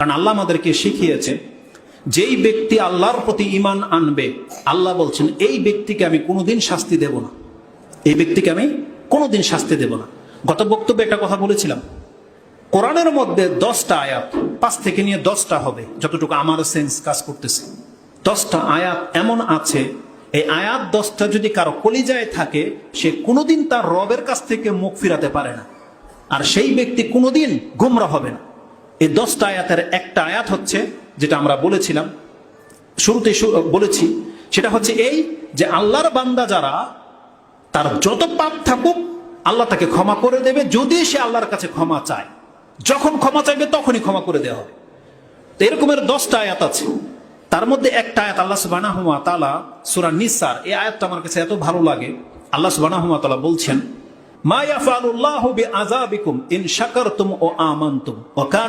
কারণ আল্লাহ আমাদেরকে শিখিয়েছে যেই ব্যক্তি আল্লাহর প্রতি ইমান আনবে, আল্লাহ বলছেন, এই ব্যক্তিকে আমি কোনোদিন শাস্তি দেব না। এই ব্যক্তিকে আমি কোনোদিন শাস্তি দেব না। গত বক্তব্যে একটা কথা বলেছিলাম। কোরআনের মধ্যে দশটা আয়াত, পাঁচ থেকে নিয়ে দশটা হবে, যতটুকু আমার সেন্স কাজ করতেছে। দশটা আয়াত এমন আছে, এই আয়াত দশটা যদি কারও কলিজায় থাকে, সে কোনোদিন তার রবের কাছ থেকে মুখ ফিরাতে পারে না। আর সেই ব্যক্তি কোনোদিন গুমরা হবে না। এই দশটা আয়াতের একটা আয়াত হচ্ছে যেটা আমরা বলেছিলাম শুরুতে বলেছি, সেটা হচ্ছে এই যে আল্লাহর বান্দা যারা, তার যত পাপ থাকুক, আল্লাহ তাকে ক্ষমা করে দেবে, যদি সে আল্লাহর কাছে ক্ষমা চায়। যখন ক্ষমা চাইবে, তখনই ক্ষমা করে দেওয়া হবে। তো এরকমের দশটা আয়াত আছে। তার মধ্যে একটা আয়াত আল্লাহ সুবাহ তালা সুরা নিসার, এই আয়াতটা আমার কাছে এত ভালো লাগে। আল্লাহ সুবাহ তালা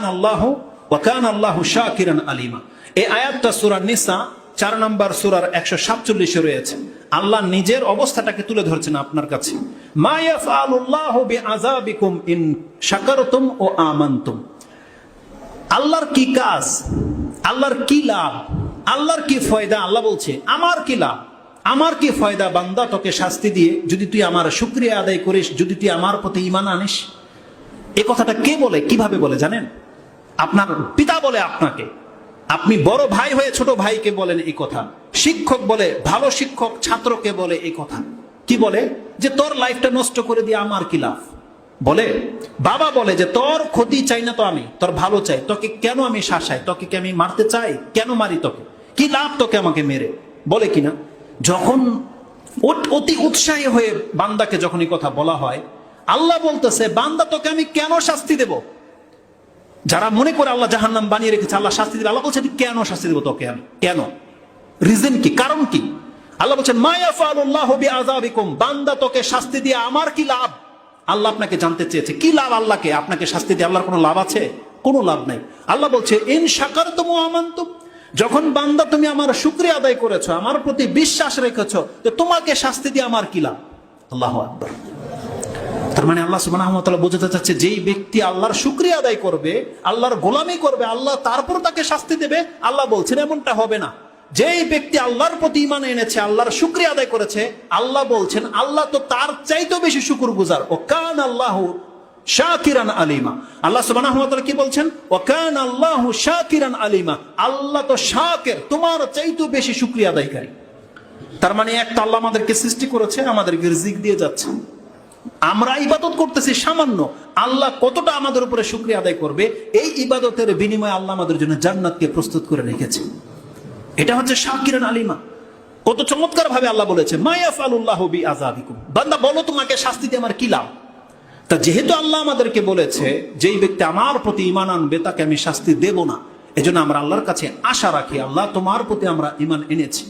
আল্লাহু ওয়া কানা আল্লাহু শাকিরান আলিমা। এই আয়াতটা সূরা নিসা, চার নম্বর সূরার 147 রয়েছে। আল্লাহ নিজের অবস্থাটাকে তুলে ধরছেন আপনার কাছে। ইন ও আল্লাহর কি কাজ? আল্লাহর কি লাভ? আল্লাহর কি ফয়দা? আল্লাহ বলছে, আমার কি লাভ? আমার কি ফয়দা বান্দা তোকে শাস্তি দিয়ে যদি তুই আমার শুক্রিয়া আদায় করিস, যদি তুই আমার প্রতি ইমান আনিস? এ কথাটা কে বলে, কীভাবে বলে জানেন? আপনার পিতা বলে আপনাকে। আপনি বড় ভাই হয়ে ছোট ভাইকে বলেন এই কথা। শিক্ষক বলে, ভালো শিক্ষক ছাত্রকে বলে এই কথা। কি বলে? যে তোর লাইফটা নষ্ট করে দিয়ে আমার কি লাভ? বলে, বাবা বলে যে তোর ক্ষতি চাই না তো আমি, তোর ভালো চাই। তোকে কেন আমি শাসাই? তোকে কি আমি মারতে চাই? কেন মারি তোকে? কি লাভ তোকে আমাকে মেরে? বলে কিনা? যখন অত- উৎসাহী হয়ে বান্দাকে যখন এই কথা বলা হয়, আল্লাহ বলতেছে, বান্দা, তোকে আমি কেন শাস্তি দেব? যারা মনে করে আল্লাহ জাহান্নাম বানিয়ে রেখেছে, আল্লাহ শাস্তি দিবে, আল্লাহ বলছে "আমি কেন শাস্তি দেবো তোকে আমি? কেন? রিজন কি? কারণ কি? আল্লাহ বলছেন মায়া ফালুল্লাহ আজাবিকুম বান্দা তোকে শাস্তি দিয়ে আমার কি লাভ? আল্লাহ আপনাকে জানতে চেয়েছে, কি লাভ আল্লাহকে? আপনাকে শাস্তি দিয়ে আল্লাহর কোনো লাভ আছে? কোনো লাভ নাই। আল্লাহ বলছে, ইন সাকার তুমি আমান্তুম যখন বান্দা তুমি আমার শুক্রিয়া আদায় করেছ, আমার প্রতি বিশ্বাস রেখেছ, তো তোমাকে শাস্তি দিয়ে আমার কি লাভ? আল্লাহ আকবর। তার মানে আল্লাহ তাআলা বোঝাতে চাচ্ছে, যেই ব্যক্তি আল্লাহর শুকরিয়া আদায় করবে, আল্লাহর গোলামি করবে, আল্লাহ তারপর তাকে শাস্তি দেবে, আল্লাহ বলছেন এমনটা হবে না। যেই ব্যক্তি আল্লাহর প্রতি ইমান এনেছে, আল্লাহর শুকরিয়া আদায় করেছে, আল্লাহ বলছেন, আল্লাহ তো তার চাইতেও বেশি শুকুর গুজার ও কান আল্লাহ শাকিরান আলিমা। আল্লাহ ওয়া কি বলছেন? ও কান আল্লাহু শাকিরান আলিমা। আল্লাহ তো শাকির, তোমার চাইতেও বেশি শুকরিয়া আদায়কারী। তার মানে একটা আল্লাহ আমাদেরকে সৃষ্টি করেছে, আমাদেরকে রিজিক দিয়ে যাচ্ছে। আমরা ইবাদত করতেছি সামান্য। আল্লাহ কতটা আমাদের উপরে শুক্রিয়া আদায় করবে, এই ইবাদতের বিনিময়ে আল্লাহ আমাদের জন্য জান্নাতকে প্রস্তুত করে রেখেছে। এটা হচ্ছে শাকিরান আলিমা। কত চমৎকার ভাবে আল্লাহ বলেছে মায়াফ আল্লাহ বি আজাবিকুম বান্দা, বলো তোমাকে শাস্তি দিয়ে আমার কি লাভ? তা যেহেতু আল্লাহ আমাদেরকে বলেছে, যেই ব্যক্তি আমার প্রতি ইমান আনবে, তাকে আমি শাস্তি দেব না। এজন্য আমরা আল্লাহর কাছে আশা রাখি, আল্লাহ তোমার প্রতি আমরা ইমান এনেছি।